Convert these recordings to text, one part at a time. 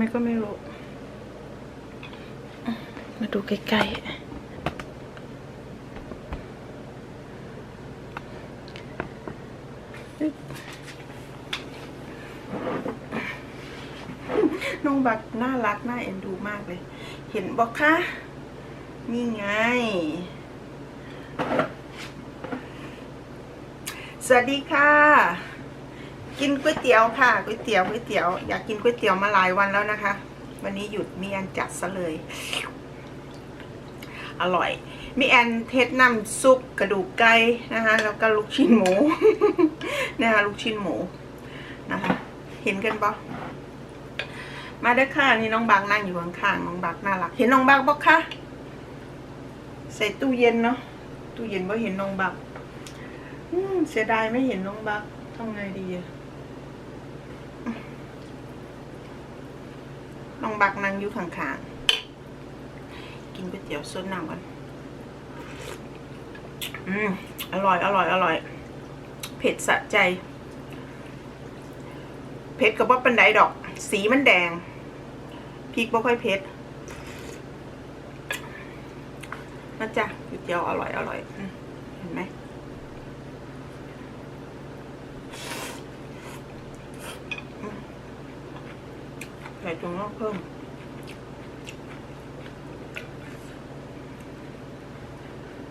ไหมก็ไม่รู้ มาดูใกล้ๆ น้องบักน่ารักน่าเอ็นดูมากเลย เห็นบอกคะ นี่ไง สวัสดีค่ะ กินก๋วยเตี๋ยวค่ะก๋วยเตี๋ยวก๋วยเตี๋ยวอยากกินก๋วยเตี๋ยวมาหลายวันแล้วนะคะ วันนี้หยุดมีอันจัดซะเลย อร่อยมีแอนเทสน้ำซุปกระดูกไก่นะคะแล้วก็ลูกชิ้นหมูนะคะลูกชิ้นหมูนะคะ เห็นกันปะมาได้อค่ะนี่น้องบางนั่งอยู่ข้างๆน้องบางน่ารัก เห็นน้องบางปะคะใส่ตู้เย็นเนาะตู้เย็นว่าเห็นน้องบางอืมเสียดายไม่เห็นน้องบางทำไงดีอะ น้องบักนั่งอยู่ข้างๆ กินก๋วยเตี๋ยวซดน้ำกันอืม อร่อย อร่อย อร่อย เผ็ดสะใจ เผ็ดกับว่าป็นไดดอก สีมันแดง พริกบ่ค่อยเผ็ดนะจ๊ะก๋วยเตี๋ยวอร่อย อร่อยอมเห็นไหม ใส่ตรงนอก เพิ่ม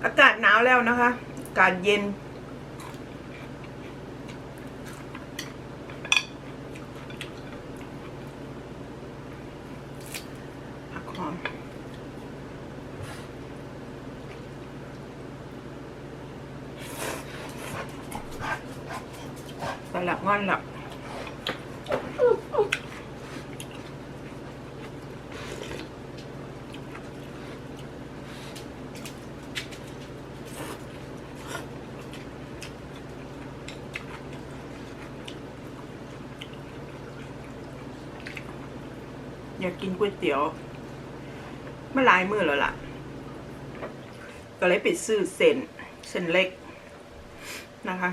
อากาศหนาวแล้วนะคะอากาศเย็น ผักหอม สลับงอนหลับ ก๋วยเตี๋ยวเมื่อหลายมือแล้วล่ะ ก็เลยไปซื้อเส้นเส้นเล็กนะคะ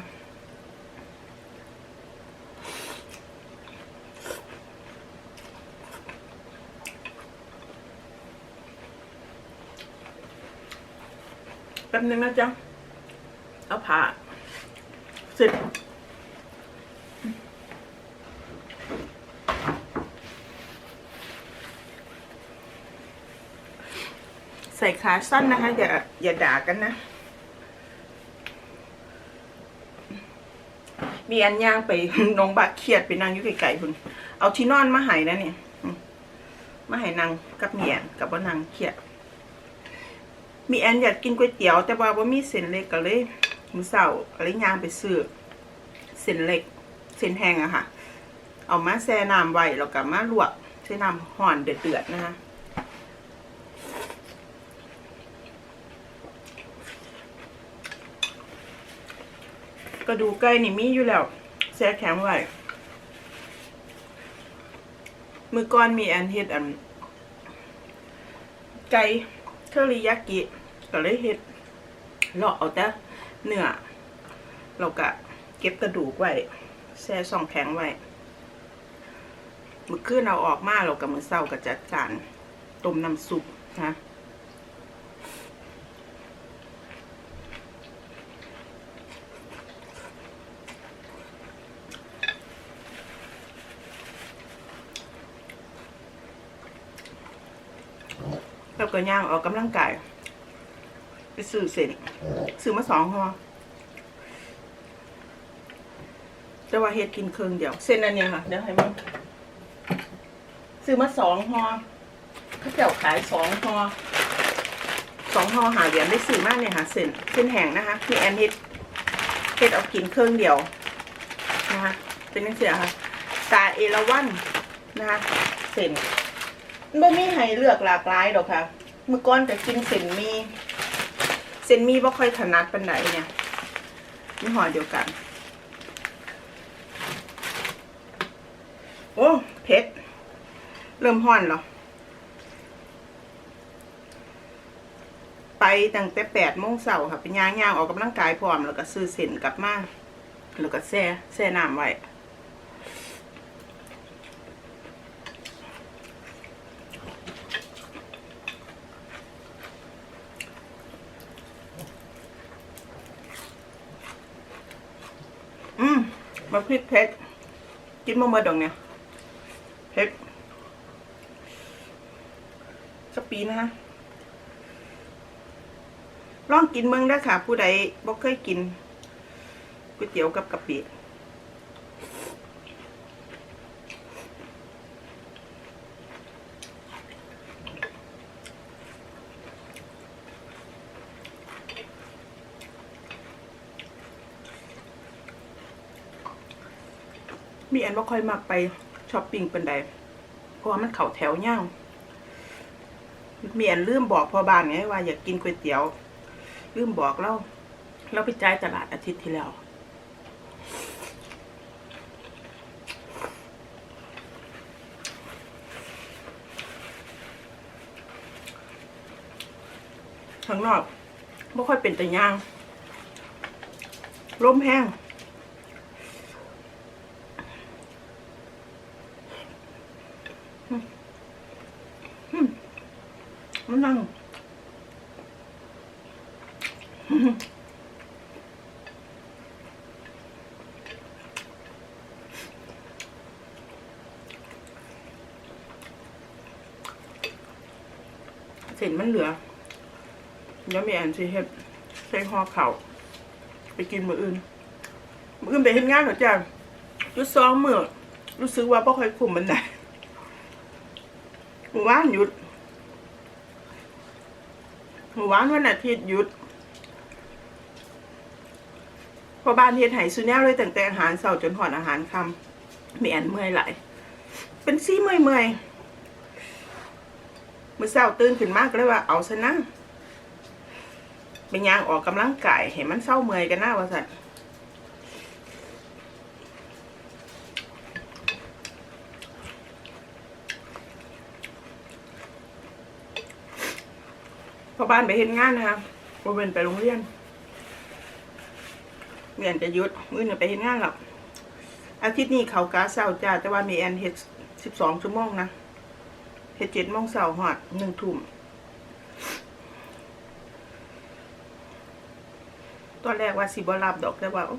แป๊บนึงนะจ๊ะเอาผ่าเสร็จ ใส่ขาสั้นนะคะ อย่าอย่าด่ากันนะ มีอันย่างไปน้องบาดเครียดไปนั่งอยู่ไกลๆคุณเอาที่นอนมาให้นะเนี่ยมาให้นางกับเมียกับว่านางเครียด มีแอนอยากกินก๋วยเตี๋ยว แต่ว่าว่ามีเส้นเล็กก็เลยมือเสาร์ก็เลยย่างไปซื้อเส้นเล็กเส้นแห้งอะค่ะ เอามาแช่น้ำไว้แล้วก็มาลวกใช้น้ำห่อนเดือดๆนะคะ กระดูกไก่นี่มีอยู่แล้วแช่แข็งไว้มือก้อนมีแอนเฮ็ดอัน ไก่เทอริยากิก็เลยเฮ็ดเลาะเอาแต่เนื้อเราก็เก็บกระดูกไว้แช่ช่องแข็งไว้มือคืนเอาออกมาเรากับมือเศร้าก็จัดจานต้มน้ำซุปนะ แล้วก็ย่างออกกำลังกาย ไปซื้อเสร็จซื้อมาสองห่อแต่ว่าเฮ็ดกินเครื่องเดียว เส้นอันเนี้ยค่ะ เดี๋ยวให้มันซื้อมาสองห่อเขาเจ้าขายสองห่อสองห่อหาเหรียญได้ซื้อมากเนี่ยค่ะเส้นเส้นแห้งนะคะมีแอนเฮ็ดเฮ็ดเอากินเครื่องเดียวนะคะเป็นนังเสียค่ะตาเอราวันนะคะเส้น บ่มีให้เลือกหลากหลายดอกค่ะ เมื่อก่อนจะกินเส้นมี เส้นมีบ่ค่อยถนัดปานใดเนี่ยยี่ห้อเดียวกัน โอ้เผ็ด เริ่มห้อนแล้วไปตั้งแต่แปดโมงเช้าค่ะไปย่างย่างออกกำลังกายพร้อม แล้วก็ซื้อเส้นกลับมา แล้วก็แช่แช่น้ำไว้ มา พริกเผ็ดกินมาเมื่อดองเนี่ยเผ็ดสักปีนะฮะลองกินเมืองได้ค่ะ ผู้ใดบ่เคยกินก๋วยเตี๋ยวกับกะปิ มีอันว่าค่อยมักไปช้อปปิ้งเป็นใดเพราะว่ามันเข่าแถวย่างมีแอนลืมบอกพอบ้านไงว่าอยากกินก๋วยเตี๋ยว ลืมบอกเราเราไปจ่ายตลาดอาทิตย์ที่แล้วข้างนอกไม่ค่อยเป็นแต่ย่างร่มแห้ง มันเหลือยวแมีแอนสิเฮ็ดใส่ห่อเข่าไปกินมืออื่น มืออื่นไปเฮ็ดงานเหรอจ้ะหยุดสองมื้อรู้สึกว่าบ่ค่อยคุมมันได้มื้อวานหยุดมื้อวานวันอาทิตย์หยุดพอบ้านเฮ็ดไห้ซุแนวเลยตั้งแต่อาหารเช้าจนหอดอาหารคำแม่อันเมื่อยหลายเป็นซี่เมื่อยเมื่อย มื่อเช้าตื่นขึ้นมากเลยว่าเอาซะนะเป็นยางออกกำลังกายเห็นมันเศร้าเมื่อยกันหน้าว่าสัตว์พอบ้านไปเห็นงานนะคะบริเวณไปโรงเรียนเรียนจะยุดมื้อหนึ่งไปเห็นงานหรอกอาทิตย์นี้เขากาเศร้าจ้าแต่ว่ามีแอนเฮ็ดสิบสองชั่วโมงนะ เฮ็ดเจ็ดโมงเช้าหอดหนึ่งทุ่มตอนแรกว่าสิบรับดอกแต่ว่าโอ้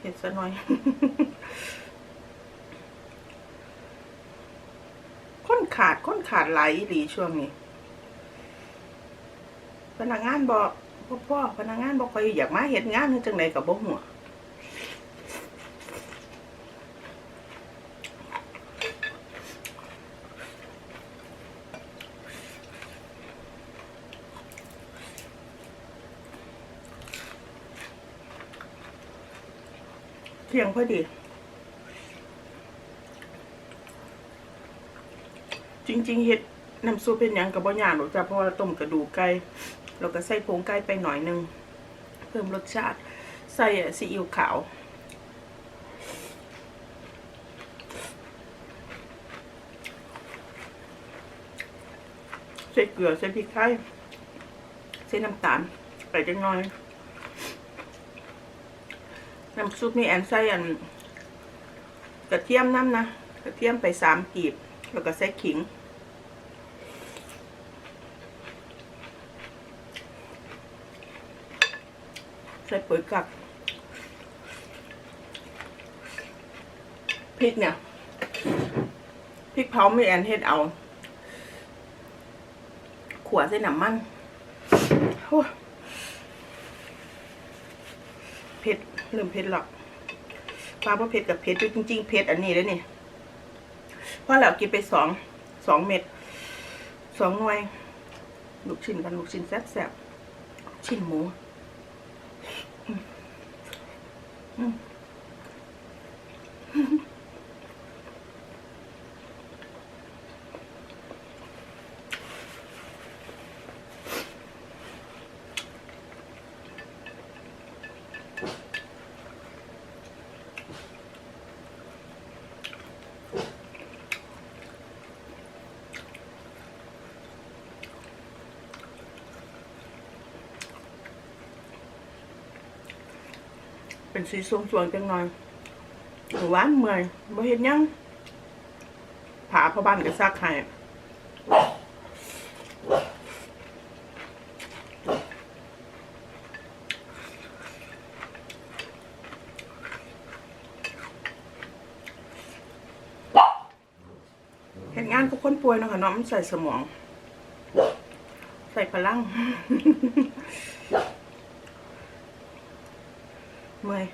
เฮ็ดซะหน่อย ค้นขาดค้นขาดไหลายหลีช่วงนี้ พนักงานบอกพ่อพ่อพนักงานบอกคอยอยากมาเฮ็ดงานนี่จังไดกับบ่หัว ที่ยงพอดี จริง ๆเฮ็ดน้ำซุปเป็นยังกับบ่ยากหรอกจ้ะเพราะว่าต้มกระดูกไก่แล้วก็ใส่ผงไก่ไปหน่อยหนึง เพิ่มรสชาติ ใส่ซีอิ๊วขาวใส่เกลือใส่พริกไทยใส่น้ำตาลไปจังน้อย น้ำซุปนี่แอนใส่อันกระเทียมน้ำนะกระเทียมไปสามกีบ แล้วก็ใส่ขิง ใส่ปุ๋ยกักพริกเนี่ยพริกเผาไม่แอนเฮ็ดเอา ขวดใส่น้ำมันโอ้ยเผ็ด เริ่มเผ็ดหรอกปลาเพราะเผ็ดกับเผ็ดจริงๆเผ็ดอันนี้แล้วนี่เพราะเรากินไปสองสองเม็ดสองหน่วย ลูกชิ้นกันลูกชิ้นแซ่บๆชิ้นหมู อืม เป็นสีส้มสวงจังหน่อยหวานเมื่อยบ่เห็นยังผาพ่อบ้านก็ซักให้เห็นงานก็บคนป่วยเนาะค่ะน้องใส่สมอง ใส่พลัง เมื่อย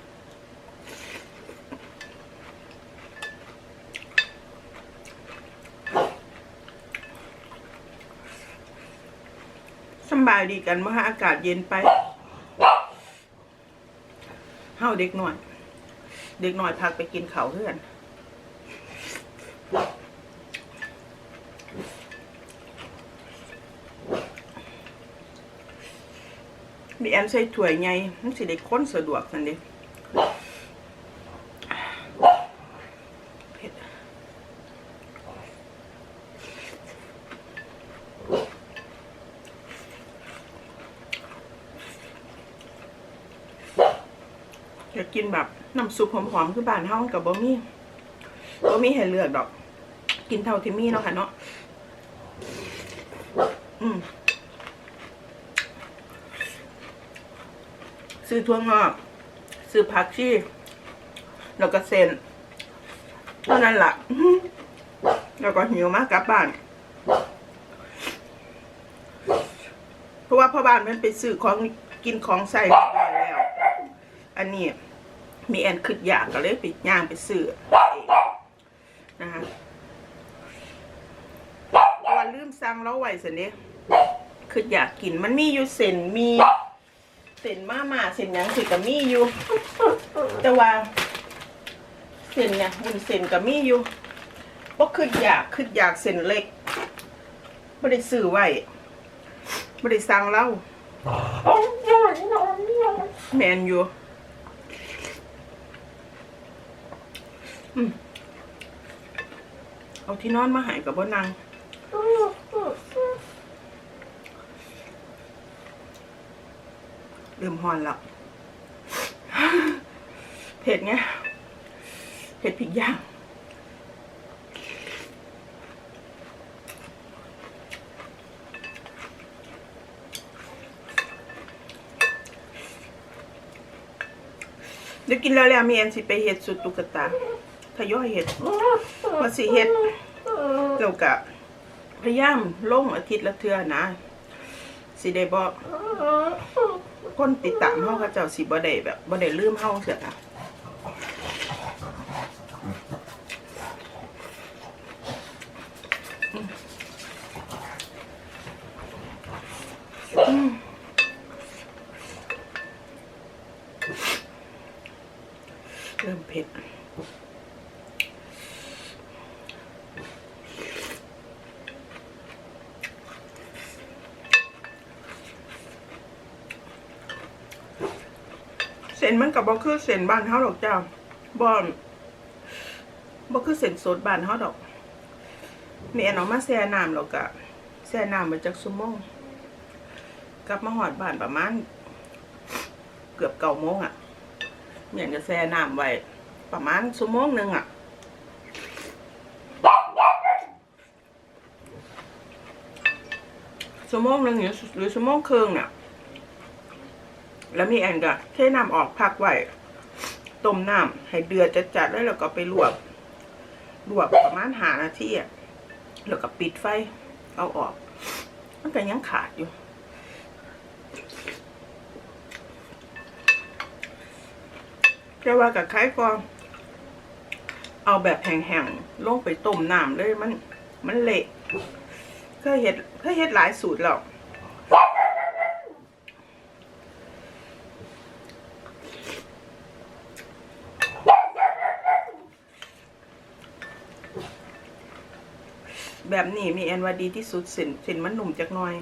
สบายดีกันเมื่ออากาศเย็นไปเฮาเด็กหน่อย เด็กหน่อยพักไปกินเขาวเพื่อน มีแอ นใส่ถ้วยไงมันสิได้ค้นสะดวกนั่นเดิเผ็ดอยากกินแบบน้ำซุปหอมๆคือบ้านเฮากับบะมี่บะมี่ให้เลือกดอก กินเท่าที่มีเนาะค่ะเนาะอืม ซื้อทั่วงอกซื้อผักชีแล้วก็เซนเท่านั้นละ่ะแล้วก็หิวมากกลับบ้าน เพราะว่าพ่อบ้านมันไปซื้อของกินของใส่เรียบร้อยแล้ว อันนี้มีแอนขึ้นอยากก็เลยไปย่างไปซื้อเองนะคะเพราะว่าลืมสั่งแล้วไหวสินี่คืออยากกินมันมีอยู่เส้นมี เส้นมาม่าเส้นหยังสิก็มีอยู่ แต่ว่าเส้นเนี่ยบุญเส้นก็มีอยู่บ่คืออยากคืออยากเส้นเล็กบ่ได้ซื้อไว้บ่ได้สั่งเล่าแมนอยู่อืมเอาที่นอนมาใหายกับบ่นาง เริ่มฮอนแล้ว เผ็ดไงเผ็ดพริกย่างเดี๋ยวกินแล้วแล้วมีอันสิไปเห็ดสุดตุกตาทยอยเห็ดว่าสิเห็ดเกี่ยวกับพยายามลงอาทิตย์ละเทื่อนะสิได้บอก คนติดตามเฮาเขาเจ้าสิบ่ได้แบบบ่ได้ลืมเฮาเสียค่ะเริ่มเผ็ด นมันกับบ่คือเส้นบ้านเฮาดอกจ้าบ่บ่คือเส้นสดบ้านเฮาดอกมีอันเออกมาแช่น้ำแล้วก็แช่น้ำมาจากชั่วโมงกลับมาหอดบ้านประมาณเกือบเก้าโมงอะเนี่ยจะแช่น้ำไว้ประมาณชั่วโมงหนึ่งอะชั่วโมงหนึ่งหรือหรือชั่วโมงครึ่งเนี่ย แล้วมีแอนก็เทน้ำออกพักไว้ต้มน้ำให้เดือดจัดๆแล้วเราก็ไปลวกลวกประมาณหานาทีอะแล้วก็ปิดไฟเอาออกมันก็ยังขาดอยู่แต่ว่ากับไข่ก็เอาแบบแห้งๆลงไปต้มน้ำเลยมัน มันเละเคยเห็ดเคยเห็ดหลายสูตรแล้ว แบบนี้มีแอนวาดีที่สุดส้นส้นมันหนุ่มจักหน่อย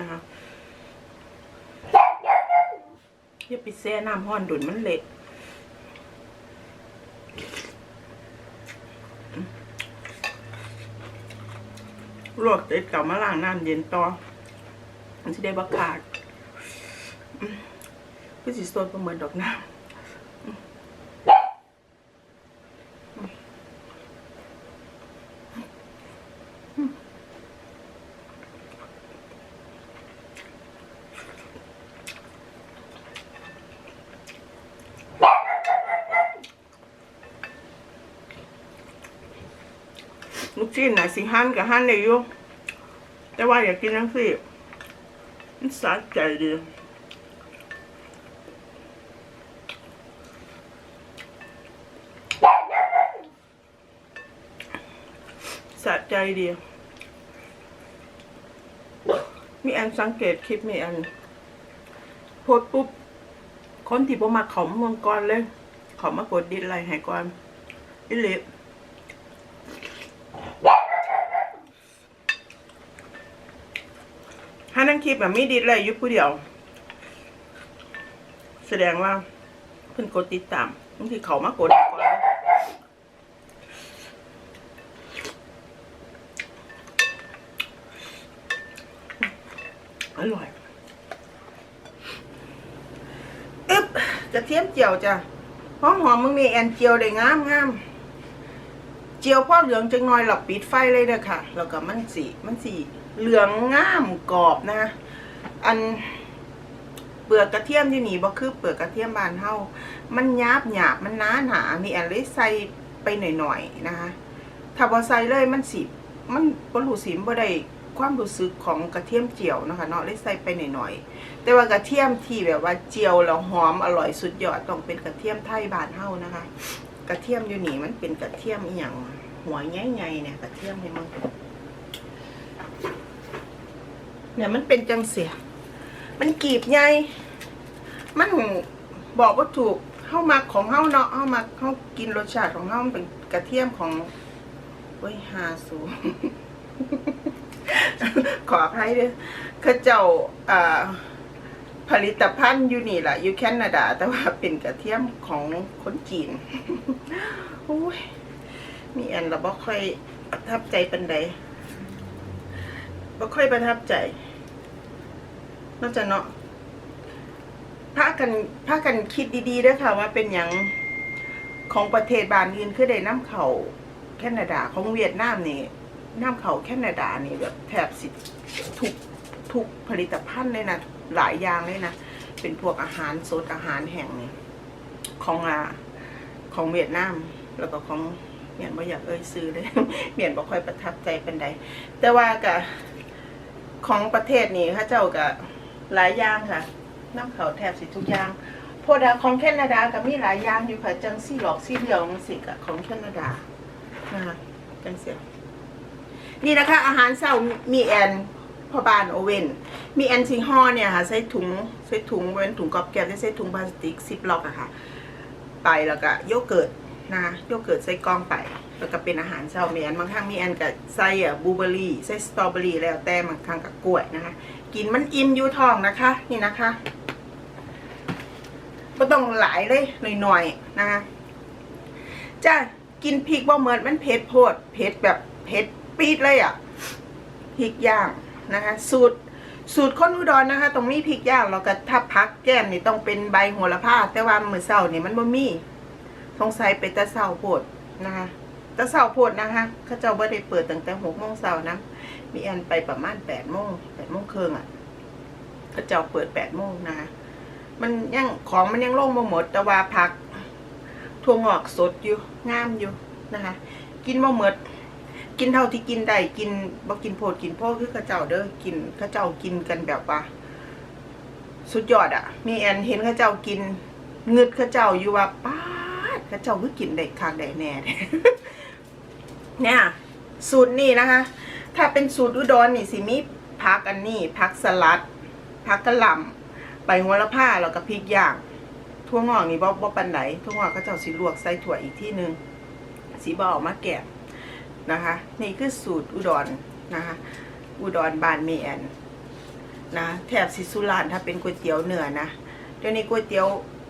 นะคะอย่าไปแช่น้ำห้อนดุนมันเละลวกเสร็จกลับมาล้างน้ำเย็นต่อมันจะได้บักขาดอืมคือสิสดประเมือนดอกน้ำ สิหั่นกับหั่นได้อยู่แต่ว่าอยากกินทั้งสี่มันสะใจดีสะใจดีมีอันสังเกตคลิปมีอันโพสปุ๊บคนที่บ่มาขามเมืองก่อนเลยเขามากดดิสไลค์ให้ก่อนอิเล็ถ้านั่ง คลิปแบบไมีดิสไลค์อยู่ผู้เดียว แสดงว่าเพิ่นกดติดตามบางทีเขามากดให้ก่อนอร่อยอึ๊บกระเทียมเจียวจ้ะหอมหอมมึงมีแอนเจียวได้งามงามเจียวพ่อเหลืองจังน้อยหลับปิดไฟเลยเด้อค่ะ แล้วก็มันสีมันสี เหลืองง่ามกรอบนะ อันเปลือกกระเทียมที่นี่บ่คือเปลือกกระเทียมบานเฮามันหยาบหยาบมันหนาหนามีอันเลยใส่ไปหน่อยๆนะคะ ถ้าบ่ใส่เลยมันสิมันบ่รู้สิบ่ได้ความรู้สึกของกระเทียมเจียวนะคะเนาะเลยใส่ไปหน่อยๆ แต่ว่ากระเทียมที่แบบว่าเจียวแล้วหอมอร่อยสุดยอดต้องเป็นกระเทียมไทยบานเฮานะคะ กระเทียมอยู่นี่มันเป็นกระเทียมอีหยังหัวใหญ่ๆเนี่ยกระเทียมให้มัน เนี่ยมันเป็นจังเสีย มันกรีบใหญ่ มันบอกว่าถูกเฮามักของเฮาเนาะเฮามักเฮากินรสชาติของเฮามันเป็นกระเทียมของเว้ยหาสูขออภัยด้วยเข้าเจ้าผลิตภัณฑ์อยู่นี่แหละอยู่แคนาดา แต่ว่าเป็นกระเทียมของคนจีนโอ้ยมีอันเราบ่ค่อยประทับใจเป็นใดบ่ค่อยประทับใจ นอกจากเนาะพากันพากันคิดดีๆด้วยค่ะ ว่าเป็นอย่างของประเทศบานอื่นคือได้น้ำเขาแคนาดาของเวียดนามนี่น้ำเขาแคนาดานี่แบบแทบสิทุกทุกผลิตภัณฑ์เลยนะหลายอย่างเลยนะเป็นพวกอาหารสดอาหารแห้งนี่ของอ่าของเวียดนามแล้วก็ของเมียนบ่อยากเอ่ยซื้อเลยเมียนบ่ค่อยประทับใจเป็นใดแต่ว่ากับของประเทศนี้เข้าเจ้ากับ หลายอย่างค่ะน้ำเขาแทบสิทุกอย่างโพดาของแคนาดาก็มีหลายอย่างอยู่ค่ะ จังซี่หลอกซี่เหลียวจังสิกะของแคนาดานะคะจังเสียนี่นะคะ อาหารเช้ามีแอนพ่อบานโอเว่นมีแอนซิงห่อเนี่ยค่ะ ใส่ถุงใส่ถุงเว้นถุงกรอบแก้วใส่ถุงพลาสติกซิปล็อกอะค่ะ ไปแล้วก็โยเกิร์ตนะโยเกิร์ตใส่กล้องไปแล้วก็เป็นอาหารเช้ามีแอนบางครั้งมีแอนกับใส่อะบลูเบอร์รี่ใส่สตรอเบอรี่แล้วแต่บางครั้งกับกล้วยนะคะ กินมันอิ่มอยู่ท้องนะคะ นี่นะคะก็ต้องหลายเลยหน่อยๆนะคะจ้ากินพริกบ่เหมือนมันเผ็ดโพดเผ็ดแบบเผ็ดปี๊ดเลยอะ่ะพริกย่างนะคะ สูตรสูตรคนอุดรนะคะ ตรงนี้พริกย่างเราก็ถ้าพักแก้มนี่ต้องเป็นใบโหระพาแต่ว่ามือเศร้านี่มันบ่มีสงสัยไปแตะเศร้าโพดนะคะตะเศร้าโพดนะคะเขาเจ้าบ่ได้เปิดตั้งแต่หกโมงเช้านะ มีแอนไปประมาณแปดโมงแปดโมงครึ่งอะเขาเจ้าเปิดแปดโมงนะคะมันยังของมันยังโล่งมาหมด แต่ว่าผักทั่วงอกสดอยู่งามอยู่นะคะ กินมาหมด กินเท่าที่กินได้กินบ่กินโพดกินโพดคือเข้าเจ้าเด้อกินข้าเจ้ากินกันแบบว่า สุดยอดอะ่ะ มีแอนเห็นข้าเจ้ากินเงึดข้าเจ้าอยู่ว่าป้าดข้าเจ้าคือกินได้คักได้แน่เนี่ยสูตรนี่นะคะ ถ้าเป็นสูตรอุดรนี่สิมีผักอันนี้ผักสลัดผักกระหล่ำใบโหระพาแล้วก็พริกย่างทั่วงอกนี่บ่บ่ปันไหนทั่วงอกเขาเจ้าสิลวกใส่ถั่วอีกที่หนึงสีบเออกมาแกะนะคะ นี่คือสูตรอุดรนะคะอุดรบานเมียนนะแถบสิสุรานถ้าเป็นก๋วยเตี๋ยวเนื้อนะเดี๋ยวนี้ก๋วยเตี๋ยว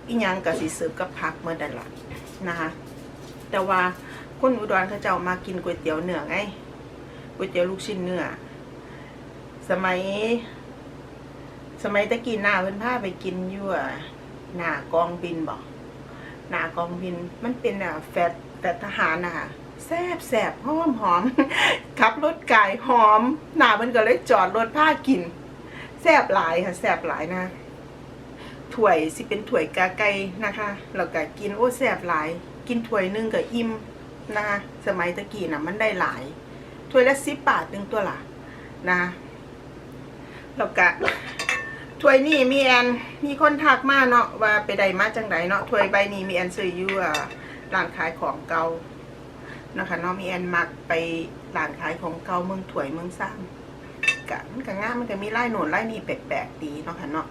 อีหยังกับสิเสิร์ฟกับผักเมื่อดันละนะคะแต่ว่าคนอุดรเขาเจ้ามากินก๋วยเตี๋ยวเนื้อไง ก๋วยเตี๋ยวลูกชิ้นเนื้อ สมัย สมัยตะกี้หน้าเพิ่นพาไปกินอยู่หน้ากองบินบอกหน้ากองบินมันเป็นอะแฟตแต่ทหารนะคะแซบแซบหอมหอมขับรถไก่หอม หน้ามันก็เลยจอดรถผ้ากินแซบหลายค่ะแซบหลายนะถ้วยสิเป็นถ้วยกาไก่นะคะแล้วก็กินโอ้แซบหลาย กินถ้วยนึงก็อิ่มนะคะสมัยตะกี้น่ะมันได้หลาย ถ้วยละสิบบาทหนึ่งตัวละนะแล้วก็ถ้วยนี่มีแอนมีคนทักมาเนาะว่าไปใดมาจังไดเนาะถ้วยใบนี้มีแอนซื้ออยู่ร้านขายของเก่านะคะเนาะมีแอนมักไปร้านขายของเก่าเมืองถวยเมืองซ้ำกะมันก็ง่ายมันก็มีไล่หนุนไล่นี่แปลกๆดีเนาะค่ะเนาะ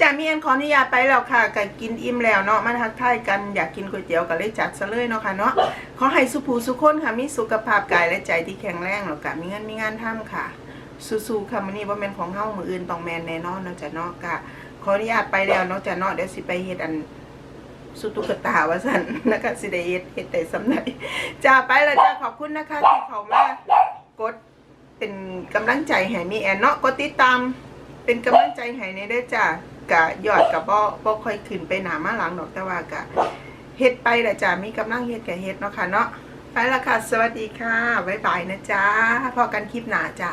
จ่ามีอันขออนุญาตไปแล้วค่ะก็กินอิ่มแล้วเนาะมาทักทายกันอยากกินก๋วยเตี๋ยวก็เลยจัดซะเลยเนาะค่ะเนาะขอให้สุภูสุขคนค่ะมีสุขภาพกายและใจที่แข็งแรงแล้วก็มีเงินมีงานทำค่ะสู้ๆค่ะมื้อนี้บ่แม่นของเฮามื้ออื่นต้องแม่นแน่นอนเนาะจ้ะเนาะก็ขออนุญาตไปแล้วเนาะจ้ะเนาะเดี๋ยวสิไปเฮ็ดอันสุตุกตาว่าซั่นนะคะสิได้เฮ็ดเฮ็ดได้สำไหนจ้าไปแล้วจ้าขอบคุณนะคะที่เข้ามากดเป็นกำลังใจให้มีแอนเนาะกดติดตามเป็นกำลังใจให้ในเด้จ้า กะยอดกับบ่บ่ค่อยขึ้นไปหนามาหลังดอกแต่ว่ากะเฮ็ดไปละจ้ามีกำลังเฮ็ดกะเฮ็ดเนาะค่ะเนาะไปละค่ะ สวัสดีค่ะ บ๊ายบายนะจ้าพอกันคลิปหน้าจ้า